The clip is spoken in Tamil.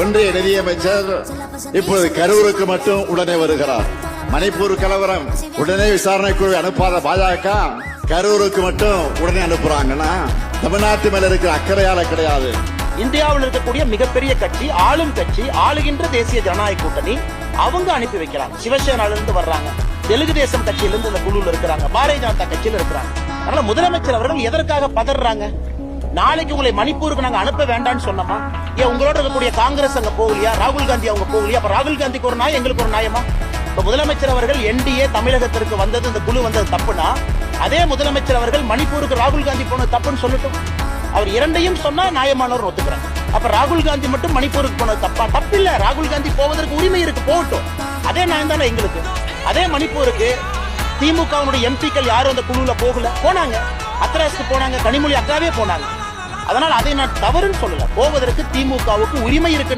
ஒன்றிய நிதியமைச்சர் இப்போது கரூருக்கு மட்டும் உடனே வருகிறார். மணிப்பூர் கலவரம். உடனே விசாரணை குழு அனுப்பாத பாஜக கரூருக்கு மட்டும் உடனே அனுப்புறாங்கன்னா தமிழ்நாட்டு மேல இருக்கிற அக்கறையால கிடையாது. இந்தியாவில் இருக்கக்கூடிய மிகப்பெரிய கட்சி ஆளும் கட்சி ஆளுகின்ற தேசிய ஜனநாயக கூட்டணி அவங்க அனுப்பி வைக்கிறாங்க. சிவசேனால இருந்து வர்றாங்க. தெலுங்கு தேசம் கட்சியிலிருந்து இந்த குழுல இருக்கிறாங்க. பாரதிய ஜனதா கட்சியில இருக்கிறாங்க. அதனால முதலமைச்சர் அவர்கள் எதற்காக பதறாங்க? நாளைக்கு உங்களை மணிப்பூருக்கு நாங்க அனுப்ப வேண்டாம்னு சொன்னோமா? ஏன் உங்களோட இருக்கக்கூடிய காங்கிரஸ் அங்க போகலையா? ராகுல் காந்தி அவங்க போகலையா? அப்ப ராகுல் காந்திக்கு ஒரு நியாயம் எங்களுக்கு ஒரு நியாயமா இப்ப முதலமைச்சர் அவர்கள் என்டிஏ தமிழகத்திற்கு வந்தது இந்த குழு வந்தது தப்புனா அதே முதலமைச்சர் அவர்கள் மணிப்பூருக்கு ராகுல் காந்தி போனது தப்புன்னு சொல்லட்டும். அவர் இரண்டையும் சொன்னா நியாயமானவர் ஒத்துக்கிறாங்க அப்ப ராகுல் காந்தி மட்டும் மணிப்பூருக்கு போனது தப்பா? தப்பில்ல. ராகுல் காந்தி போவதற்கு உரிமை இருக்கு போகட்டும். அதே நியாயம் தானே எங்களுக்கு. அதே மணிப்பூருக்கு திமுகவுடைய எம்பிக்கள் யாரும் அந்த குழுல போகல. போனாங்க. அத்தராசுக்கு போனாங்க கனிமொழி அக்காவே போனாங்க. அதனால் அதை நான் தவறுன்னு சொல்லல. போவதற்கு திமுகவுக்கு உரிமை இருக்கு